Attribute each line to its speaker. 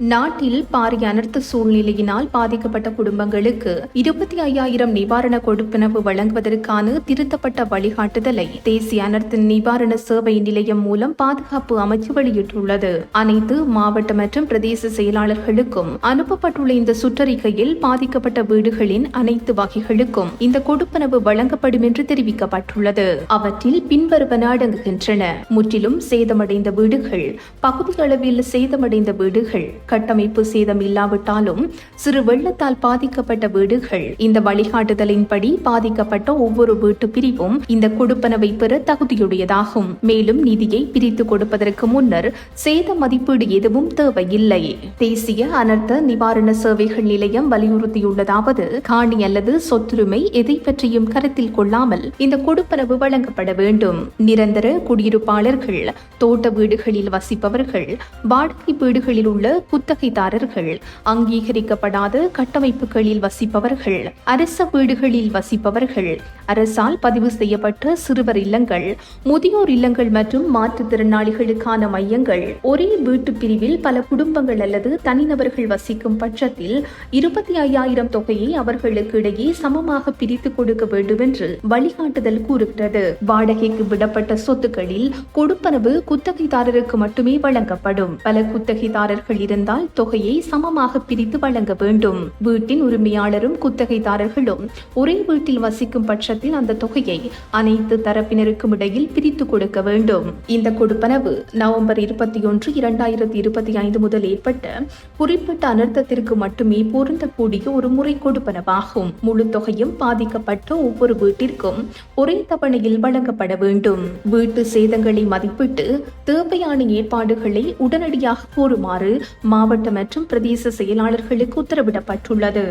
Speaker 1: நாட்டில் பாரிய அனர்த்த சூழ்நிலையினால் பாதிக்கப்பட்ட குடும்பங்களுக்கு இருபத்தி ஐயாயிரம் நிவாரண கொடுப்பனவு வழங்குவதற்கான திருத்தப்பட்ட வழிகாட்டுதலை தேசிய அனர்த்த நிவாரண சேவை நிலையம் மூலம் பாதுகாப்பு அமைச்சு வெளியிட்டுள்ளது. அனைத்து மாவட்ட மற்றும் பிரதேச செயலாளர்களுக்கும் அனுப்பப்பட்டுள்ள இந்த சுற்றறிக்கையில் பாதிக்கப்பட்ட வீடுகளின் அனைத்து வகைகளுக்கும் இந்த கொடுப்பனவு வழங்கப்படும் என்று தெரிவிக்கப்பட்டுள்ளது. அவற்றில் பின்வருவன அடங்குகின்றன. முற்றிலும் சேதமடைந்த வீடுகள் பகுதியளவில் சேதமடைந்த வீடுகள் கட்டமைப்பு சேதம் இல்லாவிட்டாலும் சிறு வெள்ளத்தால் பாதிக்கப்பட்ட வீடுகள் இந்த வழிகாட்டுதலின்படி பாதிக்கப்பட்ட ஒவ்வொரு வீட்டு பிரிவும் இந்த கொடுப்பனவை பெற தகுதியுடையதாகும். மேலும் நிதியை பிரித்து கொடுப்பதற்கு முன்னர் சேத மதிப்பீடு எதுவும் தேவையில்லை. தேசிய அனர்த்த நிவாரண சேவைகள் நிலையம் வலியுறுத்தியுள்ளதாவது காணி அல்லது சொத்துரிமை எதை பற்றியும் கருத்தில் கொள்ளாமல் இந்த கொடுப்பனவு வழங்கப்பட வேண்டும். நிரந்தர குடியிருப்பாளர்கள் தோட்ட வீடுகளில் வசிப்பவர்கள் வாடகை வீடுகளில் உள்ள குத்தகைதாரர்கள் அங்கீகரிக்கப்படாத கட்டமைப்புகளில் வசிப்பவர்கள் அரச வீடுகளில் வசிப்பவர்கள். அரசால் பதிவு செய்யப்பட்ட சிறுவர் இல்லங்கள் முதியோர் இல்லங்கள் மற்றும் மாற்றுத்திறனாளிகளுக்கான மையங்கள். ஒரே வீட்டு பிரிவில் பல குடும்பங்கள் அல்லது தனிநபர்கள் வசிக்கும் பட்சத்தில் இருபத்தி ஐயாயிரம் தொகையை அவர்களுக்கு இடையே சமமாக பிரித்து கொடுக்க வேண்டும் என்று வழிகாட்டுதல் கூறுகிறது. வாடகைக்கு விடப்பட்ட சொத்துக்களில் கொடுப்பனவு குத்தகைதாரருக்கு மட்டுமே வழங்கப்படும். பல குத்தகைதாரர்கள் இருந்தால் தொகையை சமமாக பிரித்து வழங்க வேண்டும். வீட்டின் உரிமையாளரும் குத்தகைதாரர்களும் ஒரே வீட்டில் வசிக்கும் பட்சத்தில் அந்த தொகையை அனைத்து தரப்பினருக்கும் இடையில் பிரித்து கொடுக்க வேண்டும். இந்த கொடுப்பனவு நவம்பர் இருபத்தி ஒன்று இரண்டாயிரத்தி இருபத்தி ஐந்து முதல் ஏற்பட்ட குறிப்பிட்ட அனர்த்தத்திற்கு மட்டுமே பொருந்தக்கூடிய ஒரு முறை கொடுப்பனவாகும். முழு தொகையும் பாதிக்கப்பட்ட ஒவ்வொரு வீட்டிற்கும் ஒரே தவணையில் வழங்கப்பட வேண்டும். வீட்டு சேதங்களை மதிப்பிட்டு தேவையான ஏற்பாடுகளை உடனடியாக கோருமாறு மாவட்ட மற்றும் பிரதேச செயலாளர்களுக்கு உத்தரவிடப்பட்டுள்ளது.